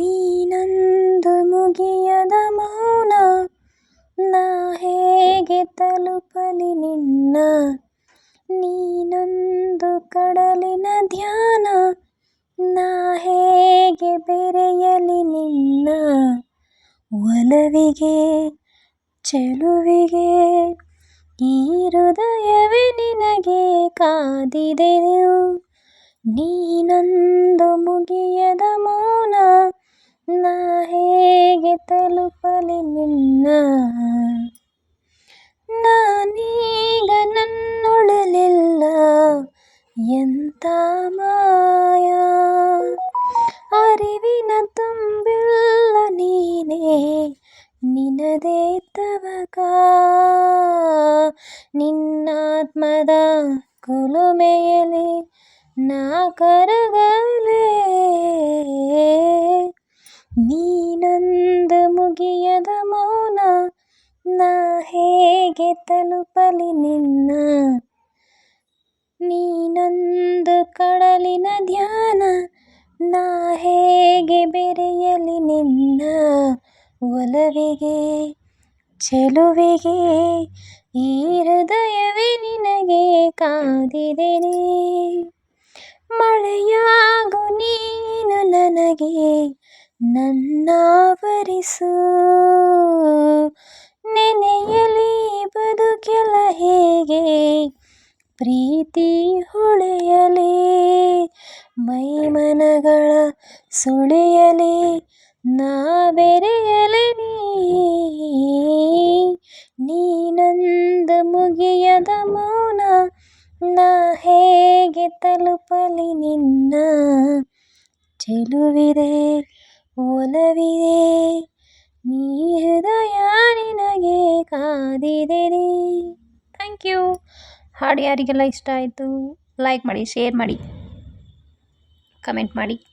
ನೀನೊಂದು ಮುಗಿಯದ ಮೌನ, ನಾ ಹೇಗೆ ತಲುಪಲಿ ನಿನ್ನ? ನೀನೊಂದು ಕಡಲಿನ ಧ್ಯಾನ, ನಾ ಹೇಗೆ ಬೆರೆಯಲಿ ನಿನ್ನ? ಒಲವಿಗೆ, ಚೆಲುವಿಗೆ, ಈ ಹೃದಯವೇ ನಿನಗೆ ಕಾದಿದೆಯು? ನೀನೊಂದು ಮುಗಿಯದ ಮೌನ ನಿನ್ನಾತ್ಮದ ಕುಲುಮೆಯಲ್ಲಿ ನಾ ಕರಗಲೇ. ನೀನೊಂದು ಮುಗಿಯದ ಮೌನ, ನಾ ಹೇಗೆ ತಲುಪಲಿ ನಿನ್ನ? ನೀನೊಂದು ಕಡಲಿನ ಧ್ಯಾನ, ನಾ ಹೇಗೆ ಬೆರೆಯಲಿ ನಿನ್ನ? ಒಲವಿಗೆ ಚೆಲುವಿಗೆ ಈ ಹೃದಯವೇ ನಿನಗೆ ಕಾದಿದೆನೆ. ಮಳೆಯಾಗು ನೀನು ನನಗೆ ನನ್ನಾವರಿಸು. ನೆನೆಯಲಿ ಬದುಕೆಲ್ಲ ಹೇಗೆ? ಪ್ರೀತಿ ಹೊಳೆಯಲಿ, ಮೈಮನಗಳ ಸುಳಿಯಲಿ ನಾ ಬೆರೆಯಲಿ ನೀನೊಂದು ಮುಗಿಯದ ಮೌನ, ನಾ ಹೇಗೆ ತಲುಪಲಿ ನಿನ್ನ? ಚೆಲುವಿದೆ, ಒಲವಿದೆ, ನೀ ಹೃದಯ ನಿನಗೆ ಕಾದಿದೆ ಥ್ಯಾಂಕ್ ಯು. ಹಾಡು ಯಾರಿಗೆಲ್ಲ ಇಷ್ಟ ಆಯಿತು, ಲೈಕ್ ಮಾಡಿ, ಶೇರ್ ಮಾಡಿ, ಕಮೆಂಟ್ ಮಾಡಿ.